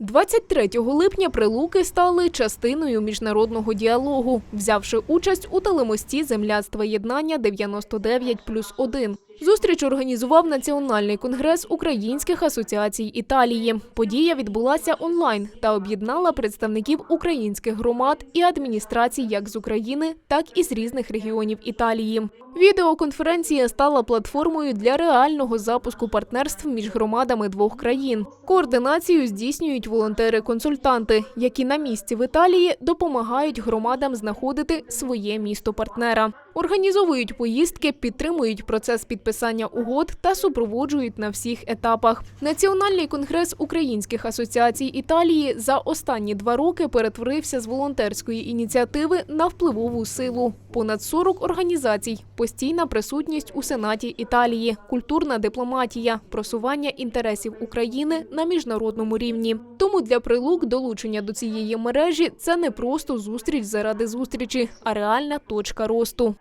23 липня прилуки стали частиною міжнародного діалогу, взявши участь у телемості земляцтва єднання 99 плюс 1. Зустріч організував Національний конгрес українських асоціацій Італії. Подія відбулася онлайн та об'єднала представників українських громад і адміністрацій як з України, так і з різних регіонів Італії. Відеоконференція стала платформою для реального запуску партнерств між громадами двох країн. Координацію здійснюють волонтери-консультанти, які на місці в Італії допомагають громадам знаходити своє місто партнера. Організовують поїздки, підтримують процес підписання угод та супроводжують на всіх етапах. Національний конгрес українських асоціацій Італії за останні два роки перетворився з волонтерської ініціативи на впливову силу. Понад 40 організацій, постійна присутність у Сенаті Італії, культурна дипломатія, просування інтересів України на міжнародному рівні. Тому для прилук долучення до цієї мережі це не просто зустріч заради зустрічі, а реальна точка росту.